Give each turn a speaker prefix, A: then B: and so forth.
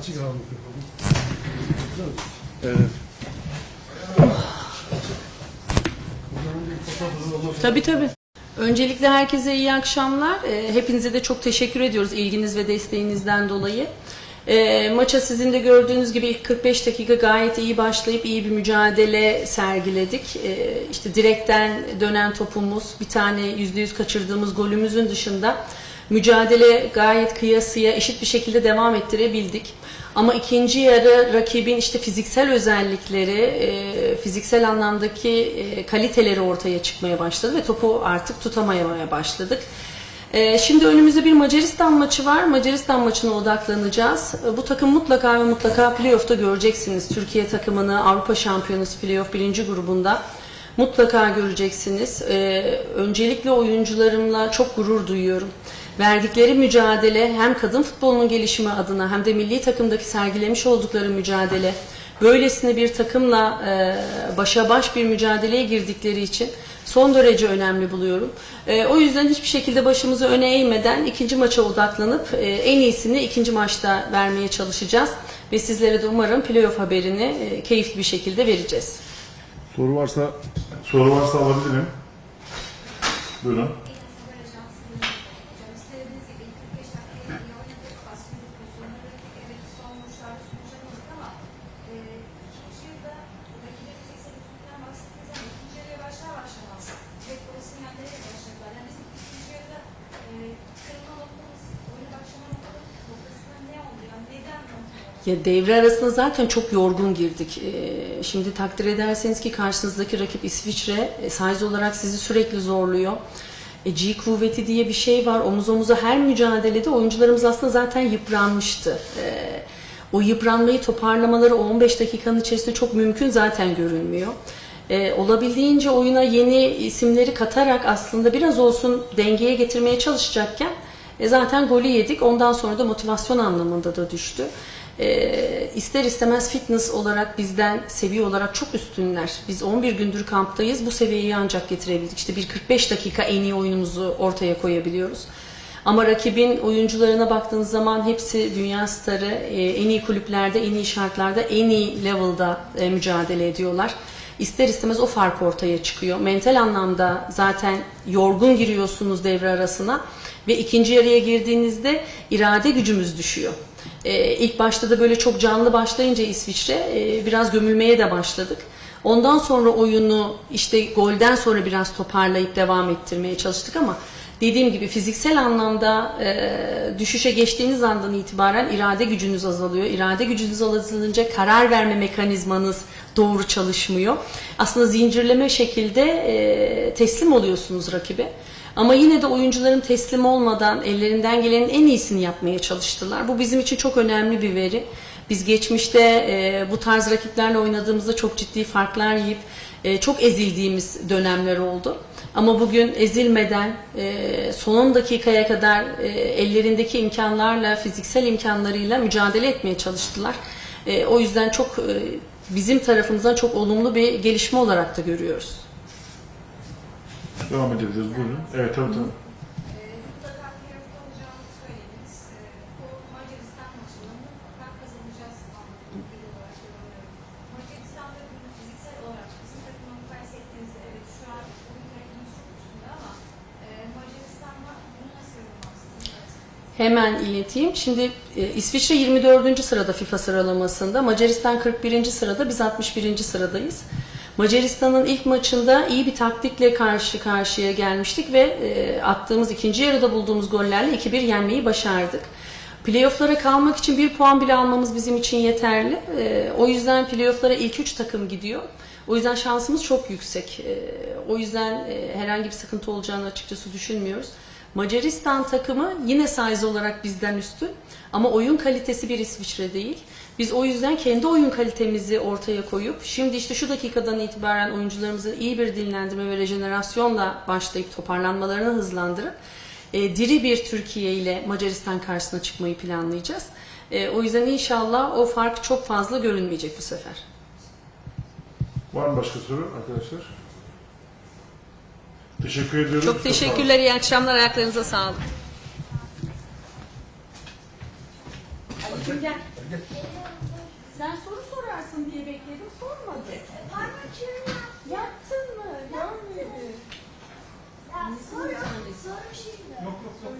A: Açık mikrofonu.
B: Evet.
C: Tabii tabii. Öncelikle herkese iyi akşamlar. Ee, Hepinize de çok teşekkür ediyoruz ilginiz ve desteğinizden dolayı. Ee, maça sizin de gördüğünüz gibi ilk 45 dakika gayet iyi başlayıp iyi bir mücadele sergiledik. Ee, işte direkten dönen topumuz, bir tane %100 kaçırdığımız golümüzün dışında mücadele gayet kıyasıya eşit bir şekilde devam ettirebildik. Ama ikinci yarı rakibin işte fiziksel özellikleri, e, fiziksel anlamdaki e, kaliteleri ortaya çıkmaya başladı ve topu artık tutamamaya başladık. E, Şimdi önümüzde bir Macaristan maçı var. Macaristan maçına odaklanacağız. E, Bu takım mutlaka ve mutlaka playoff'ta göreceksiniz. Türkiye takımını Avrupa Şampiyonası playoff birinci grubunda mutlaka göreceksiniz. E, Öncelikle oyuncularımla çok gurur duyuyorum. Verdikleri mücadele hem kadın futbolunun gelişimi adına hem de milli takımdaki sergilemiş oldukları mücadele böylesine bir takımla e, başa baş bir mücadeleye girdikleri için son derece önemli buluyorum. E, o yüzden hiçbir şekilde başımızı öne eğmeden ikinci maça odaklanıp e, en iyisini ikinci maçta vermeye çalışacağız ve sizlere de umarım playoff haberini e, keyifli bir şekilde vereceğiz.
B: Soru varsa soru varsa alabilirim. Buyurun. Ya devre arasında zaten çok yorgun girdik. Ee, Şimdi takdir ederseniz ki karşınızdaki rakip İsviçre e, size olarak sizi sürekli zorluyor. E, G kuvveti diye bir şey var. Omuz omuza her mücadelede oyuncularımız aslında zaten yıpranmıştı. Ee, O yıpranmayı toparlamaları o 15 dakikanın içerisinde çok mümkün zaten görünmüyor. Ee, olabildiğince oyuna yeni isimleri katarak aslında biraz olsun dengeye getirmeye çalışacakken e, zaten golü yedik. Ondan sonra da motivasyon anlamında da düştü. E, ister istemez fitness olarak bizden seviye olarak çok üstünler. Biz 11 gündür kamptayız. Bu seviyeyi ancak getirebildik. İşte bir 45 dakika en iyi oyunumuzu ortaya koyabiliyoruz. Ama rakibin oyuncularına baktığınız zaman hepsi dünya starı, e, en iyi kulüplerde, en iyi şartlarda, en iyi level'da e, mücadele ediyorlar. İster istemez o fark ortaya çıkıyor. Mental anlamda zaten yorgun giriyorsunuz devre arasına ve ikinci yarıya girdiğinizde irade gücümüz düşüyor. Ee, ilk başta da böyle çok canlı başlayınca İsviçre e, biraz gömülmeye de başladık. Ondan sonra oyunu işte golden sonra biraz toparlayıp devam ettirmeye çalıştık ama dediğim gibi fiziksel anlamda e, düşüşe geçtiğiniz andan itibaren irade gücünüz azalıyor. İrade gücünüz azalınca karar verme mekanizmanız doğru çalışmıyor. Aslında zincirleme şekilde e, teslim oluyorsunuz rakibe. Ama yine de oyuncuların teslim olmadan ellerinden gelenin en iyisini yapmaya çalıştılar. Bu bizim için çok önemli bir veri. Biz geçmişte e, bu tarz rakiplerle oynadığımızda çok ciddi farklar yiyip e, çok ezildiğimiz dönemler oldu. Ama bugün ezilmeden e, son dakikaya kadar e, ellerindeki imkanlarla, fiziksel imkanlarıyla mücadele etmeye çalıştılar. E, o yüzden çok e, bizim tarafımızdan çok olumlu bir gelişme olarak da görüyoruz. Devam edebiliriz. Buyurun. Evet tabii tabii.
C: Hemen ileteyim. Şimdi e, İsviçre 24. sırada FIFA sıralamasında, Macaristan 41. sırada, biz 61. sıradayız. Macaristan'ın ilk maçında iyi bir taktikle karşı karşıya gelmiştik ve e, attığımız ikinci yarıda bulduğumuz gollerle 2-1 yenmeyi başardık. Playoff'lara kalmak için bir puan bile almamız bizim için yeterli. E, o yüzden playoff'lara ilk 3 takım gidiyor. O yüzden şansımız çok yüksek. E, o yüzden e, herhangi bir sıkıntı olacağını açıkçası düşünmüyoruz. Macaristan takımı yine size olarak bizden üstün ama oyun kalitesi bir İsviçre değil. Biz o yüzden kendi oyun kalitemizi ortaya koyup şimdi işte şu dakikadan itibaren oyuncularımızın iyi bir dinlendirme ve rejenerasyonla başlayıp toparlanmalarını hızlandırıp e, diri bir Türkiye ile Macaristan karşısına çıkmayı planlayacağız. E, o yüzden inşallah o fark çok fazla görünmeyecek bu sefer.
B: Var mı başka soru arkadaşlar? Teşekkür ediyoruz.
C: Çok teşekkürler. iyi akşamlar. Ayaklarınıza sağlık.
A: Sen soru sorarsın diye bekledim. Sormadı. Yattın mı? Yanmıyordu. Soru, soru şimdi. Yok yok yok.